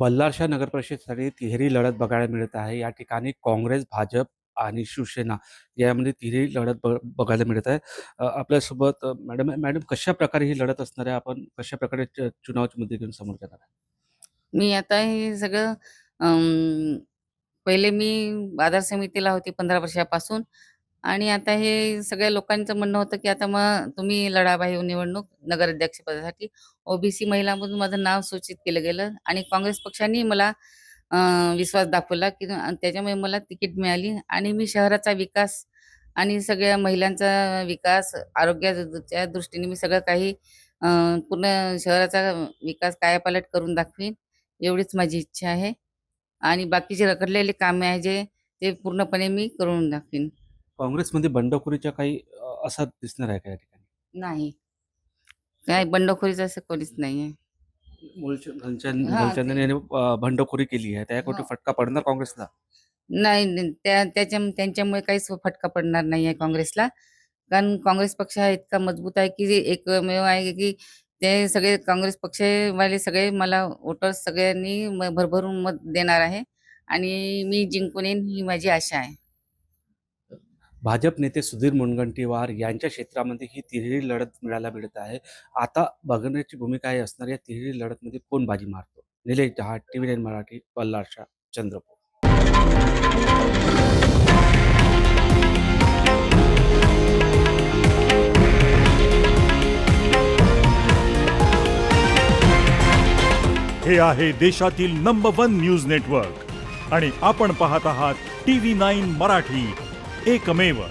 बल्लारशाह नगर परिषदेसाठी तिहेरी लढत बघायला मिळत आहे. या ठिकाणी काँग्रेस, भाजप आणि शिवसेना यामध्ये तिहेरी लढत ब बघायला मिळत आहे. आपल्यासोबत मॅडम मॅडम कशा प्रकारे ही लढत असणार आहे? आपण कशाप्रकारे च चुनावाचे मुद्दे घेऊन समोर जाणार आहे? मी आता हे सगळं पहिले मी बाजार समितीला होती 15 वर्षापासून आणि आता हे सगळ्या लोकांचं म्हणणं होतं, की आता मग तुम्ही लढा बाई निवडणूक नगराध्यक्षपदासाठी. ओबीसी महिलांमधून माझं नाव सूचित केलं गेलं आणि काँग्रेस पक्षाने मला विश्वास दाखवला, की त्याच्यामुळे मला तिकीट मिळाली आणि मी शहराचा विकास आणि सगळ्या महिलांचा विकास, आरोग्याच्या दृष्टीने मी सगळं काही पूर्ण शहराचा विकास कायापालट करून दाखवीन, एवढीच माझी इच्छा आहे. आणि बाकीचे रखडलेले कामे आहे जे, ते पूर्णपणे मी करून दाखवीन. काँग्रेसमध्ये बंडखोरीच्या काही अ, असं दिसणार आहे का या ठिकाणी? नाही. काय बंडखोरीचं असं कोणीच. मूलचंद हां, यांनी अ, बंडखोरी केली आहे. त्या कुठे हां. फटका पडणार काँग्रेसला? नाही, नाही. त्या त्याच्या त्यांच्यामुळे काहीच फटका पडणार नाहीये काँग्रेसला. कारण काँग्रेस पक्ष हा इतका मजबूत आहे, की एकमेव आहे, की ते सगळे काँग्रेस पक्षवाले सगळे मला वोटर्स सगळ्यांनी म भरभरून मत देणार आहे आणि मी जिंकून येईन ही माझी आशा आहे. भाजप नेते सुधीर मुनगंटीवार यांच्या क्षेत्रामध्ये ही तिहेरी लढत मिळायला मिळत आहे. आता बघण्याची भूमिका आहे असणार या तिहेरी लढतमध्ये कोण बाजी मारतो? निलेश जहा T V nine Marathi, Ballarsha, Chandrapur. हे आहे देशातील नंबर वन न्यूज नेटवर्क आणि आपण पाहत आहात टी व्ही नाईन मराठी एकमेव